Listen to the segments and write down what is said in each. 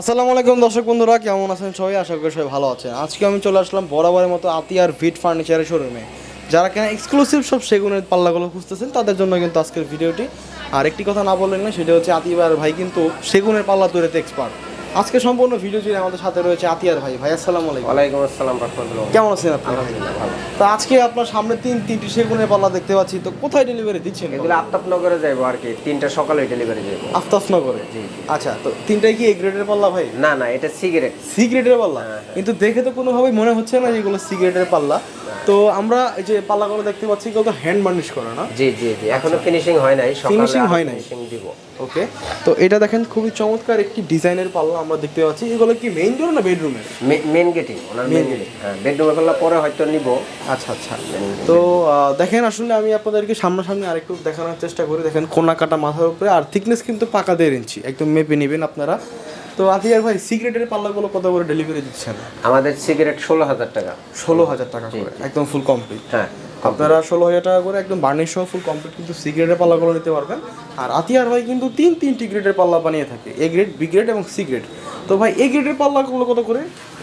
আসসালামু আলাইকুম দর্শক বন্ধুরা, কেমন আছেন সবাই? আশা করি সবাই ভালো আছেন। আজকে আমি চলে আসলাম বরাবরের মতো আতিয়ার ভিট ফার্নিচারের শোরুমে যারা কেন এক্সক্লুসিভ সব সেগুনের পাল্লাগুলো খুঁজতেছেন, তাদের জন্য কিন্তু আজকের ভিডিওটি। আর একটি কথা না বললেন না, সেটা হচ্ছে আতিয়ার ভাই কিন্তু সেগুনের পাল্লা তৈরিতে এক্সপার্ট আজকে সম্পূর্ণ ভিডিও জুড়ে আমাদের সাথে রয়েছে আতিয়ার ভাই। ভাই আসসালামু আলাইকুম। ওয়ালাইকুম আসসালাম রহমতুল্লাহ। কেমন আছেন আপনি? আলহামদুলিল্লাহ ভালো। তো আজকে আপনার সামনে তিন তিনটি সেগুনের পাল্লা দেখতে পাচ্ছি। তো কোথায় ডেলিভারি দিচ্ছেন? এগুলো আফতাবনগরে যাইবো আর কি। তিনটা সকালে ডেলিভারি যাইবো। আফতাফনগরে জি, জি। আচ্ছা তো তিনটাই কি এ গ্রেডের পাল্লা ভাই? না না এটা সিগারেট সিগারেটের পাল্লা? হ্যাঁ, কিন্তু দেখে তো কোনোভাবেই মনে হচ্ছে না যে এগুলো সিগারেটের পাল্লা। তো আমরা এই যে পাল্লাগুলো দেখতে পাচ্ছি এগুলো তো হ্যান্ড বার্নিশ করা না? জি জি জি। এখনও ফিনিশিং হয় নাই Finishing হয় নাই। ফিনিশিং দিব। ওকে তো এটা দেখেন খুবই চমৎকার একটি ডিজাইনের পাল্লা আমরা দেখতে পাচ্ছি। এগুলো কি মেইন ডোর না বেডরুমের মেন গেটিং ওনার মেন গেটিং হ্যাঁ বেডরুমে করলে পরে হয়তো নিব। আচ্ছা আচ্ছা। তো দেখেন আসলে আমি আপনাদেরকে সামনাসামনি আরেকটু দেখানোর চেষ্টা করি। দেখেন কোনা কাটা মাথার উপরে আর থিকনেস কিন্তু পাকা দেড় ইঞ্চি একদম মেপে নেবেন আপনারা। তো আতিয়ার ভাই সিগারেটের পাল্লাগুলো কত করে ডেলিভারি দিচ্ছেন? আমাদের সিগারেট ষোলো হাজার টাকা। ষোলো হাজার টাকা করে একদম ফুল কমপ্লিট হ্যাঁ আপনারা ষোলো হাজার টাকা করে একদম বার্নিশ সহ ফুল কমপ্লিট কিন্তু সি গ্রেডের পাল্লাগুলো নিতে পারবেন। আর আতিয়ার ভাই কিন্তু তিন তিনটি গ্রেডের পাল্লা বানিয়ে থাকে এ গ্রেড বি গ্রেড এবং সি গ্রেড তো ভাই এ গ্রেডের পাল্লাগুলো কত করে?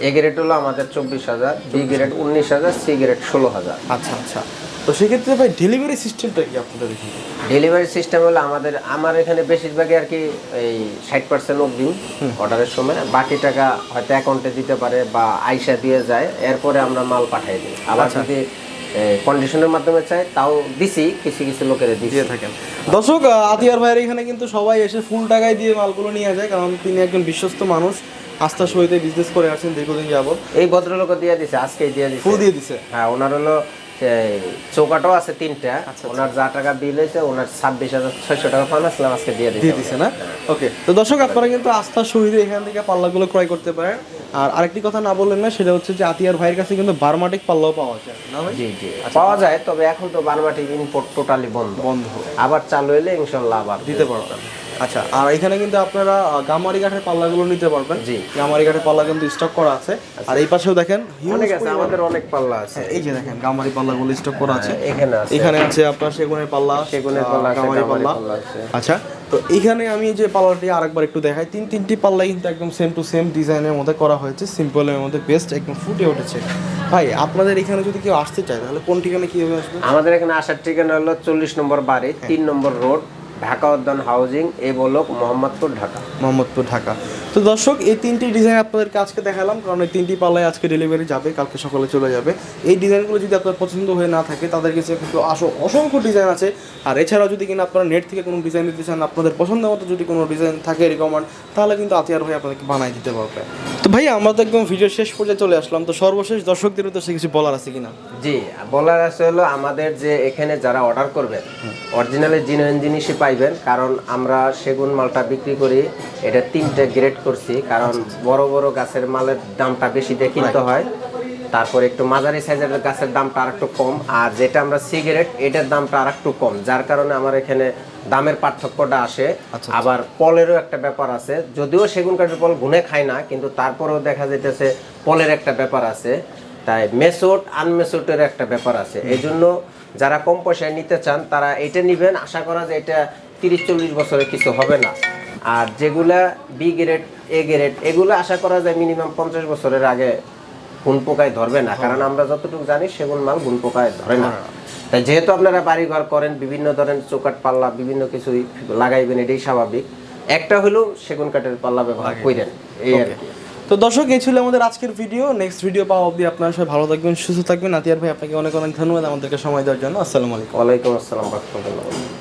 এ গ্রেড হলো আমাদের চব্বিশ হাজার বি গ্রেড উনিশ হাজার সি গ্রেড ষোলো হাজার। আচ্ছা আচ্ছা। তো সেক্ষেত্রে ভাই ডেলিভারি সিস্টেমটা কি আপনাদের এখানে? ডেলিভারি সিস্টেম হলো আমাদের আমার এখানে বেশিরভাগই আর কি এই ষাট পার্সেন্ট অগ্রিম অর্ডারের সময়। বাকি টাকা হয়তো অ্যাকাউন্টে দিতে পারে বা আইসা দিয়ে যায় এরপরে আমরা মাল পাঠাই দিই। আবার যদি কন্ডিশনের মাধ্যমে চাই তাও দিছি কিছু কিছু লোকের দিয়ে থাকেন। দর্শক আতিয়ার ভাইয়ের এখানে কিন্তু সবাই এসে ফুল টাকায় দিয়ে মালগুলো নিয়ে যায় কারণ তিনি একজন বিশ্বস্ত মানুষ। আস্থার সহিত বিজনেস করে আসছেন দীর্ঘদিন যাবত এই ভদ্রলোক দিয়ে দিছে আজকেই দিয়ে দিছে। ফুল দিয়ে দিছে। হ্যাঁ ওনার হলো চৌকাটাও আছে তিনটা। আচ্ছা, ওনার যা টাকা বিল হয়েছে ওনার ছাব্বিশ হাজার ছয়শো টাকা পান আসলাম আজকে দিয়ে দিয়ে দিছে না? ওকে তো দর্শক আপনারা কিন্তু আস্থার সহিত এখান থেকে পাল্লাগুলো ক্রয় করতে পারেন। আর আরেকটি কথা না বললেন না সেটা হচ্ছে যে আতিয়ার ভাইয়ের কাছে কিন্তু বারমাটিক পাল্লাও পাওয়া যায় না জি জি। পাওয়া যায় তবে এখন তো বারমাটি ইম্পোর্ট টোটালি বন্ধ। বন্ধ। আবার চালু হলে ইনশাল্লাহ আবার দিতে পারবেন। আচ্ছা আর এখানে কিন্তু আপনারা গামারি কাঠের পাল্লাগুলো নিতে পারবেন। জি। গামারি কাঠের পাল্লা কিন্তু স্টক করা আছে। আর এই পাশেও দেখেন অনেক আছে আমাদের অনেক পাল্লা আছে। হ্যাঁ, এই যে দেখেন গামারি পাল্লাগুলো স্টক করা আছে। এখানে আছে। এখানে আছে আপনার সেগুনের পাল্লা সেগুনের পাল্লা গামারি পাল্লা। আচ্ছা তো এইখানে আমি যে পাল্লাটি আরেকবার একটু দেখাই। তিন তিনটি পাল্লা কিন্তু একদম সেম টু সেম ডিজাইনের মধ্যে করা হয়েছে। সিম্পলের মধ্যে বেস্ট একদম ফুটে উঠেছে। ভাই আপনাদের এখানে যদি কেউ আসতে চায় তাহলে কোন ঠিকানা কীভাবে আসবে? আমাদের এখানে আসার ঠিকানা হলো চল্লিশ নম্বর বাড়ি হ্যাঁ। তিন নম্বর road Dhaka Udyan housing, A block Mohammadpur, Dhaka. Mohammadpur, Dhaka. তো দর্শক, এই তিনটি ডিজাইন আপনাদেরকে আজকে দেখালাম, কারণ এই তিনটি পাল্লায় আজকে ডেলিভারি যাবে, কালকে সকালে চলে যাবে। এই ডিজাইনগুলো যদি আপনার পছন্দ হয়ে না থাকে তাদের কাছে কিন্তু আসো অসংখ্য ডিজাইন আছে। আর এছাড়াও যদি কিনা আপনারা নেট থেকে কোনো ডিজাইন দিতে চান, আপনাদের পছন্দ মতো যদি কোনো ডিজাইন থাকে রিকমেন্ড তাহলে কিন্তু আতিয়ার ভাই আপনাদেরকে বানাই দিতে পারবে। তো ভাই আমরা তো একদম ভিডিও শেষ পর্যায়ে চলে আসলাম। তো সর্বশেষ দর্শকদের তো সে কিছু বলার আছে কিনা? জি বলার আছে হলো আমাদের যে এখানে যারা অর্ডার করবেন অরিজিনালি জিনুইন জিনিসই পাইবেন কারণ আমরা সেগুন মালটা বিক্রি করি এটা তিনটে গ্রেড করছি কারণ বড় বড় গাছের মালের দামটা বেশি দিয়ে কিনতে হয়। তারপর একটু মাঝারি সাইজের গাছের দামটা আর একটু কম। আর যেটা আমরা সিগারেট এটার দামটা আর একটু কম যার কারণে আমার এখানে দামের পার্থক্যটা আসে। আচ্ছা, আবার পলেরও একটা ব্যাপার আছে যদিও সেগুন কাঠের পল গুনে খায় না কিন্তু তারপরেও দেখা যাইতেছে পলের একটা ব্যাপার আছে। তাই মেসোট আনমেসোটের একটা ব্যাপার আছে। এই জন্য যারা কম পয়সায় নিতে চান তারা এটা নিবেন। আশা করা যায় এটা তিরিশ চল্লিশ বছরে কিছু হবে না। আর যেগুলা বি গ্রেড এ গ্রেড এগুলো আশা করা যায় মিনিমাম পঞ্চাশ বছরের আগে গুণ পোকায় ধরবে না। কারণ আমরা যতটুকু জানি সেগুন মাল গুণ পোকায় ধরে না। তাই যেহেতু আপনারা বাড়িঘর করেন বিভিন্ন ধরনের চৌকাট পাল্লা বিভিন্ন কিছুই লাগাইবেন এটাই স্বাভাবিক। একটা হলেও সেগুন কাঠের পাল্লা ব্যবহার করেন এই আর কি। তো দর্শক এই ছিল আমাদের আজকের ভিডিও। নেক্সট ভিডিও পাওয়া অবধি আপনারা সবাই ভালো থাকবেন সুস্থ থাকবেন। আতিয়ার ভাই আপনাকে অনেক অনেক ধন্যবাদ আমাদেরকে সময় দেওয়ার জন্য। আসসালামু আলাইকুম। ওয়ালাইকুম আসসালাম রহমতুল্লাহ।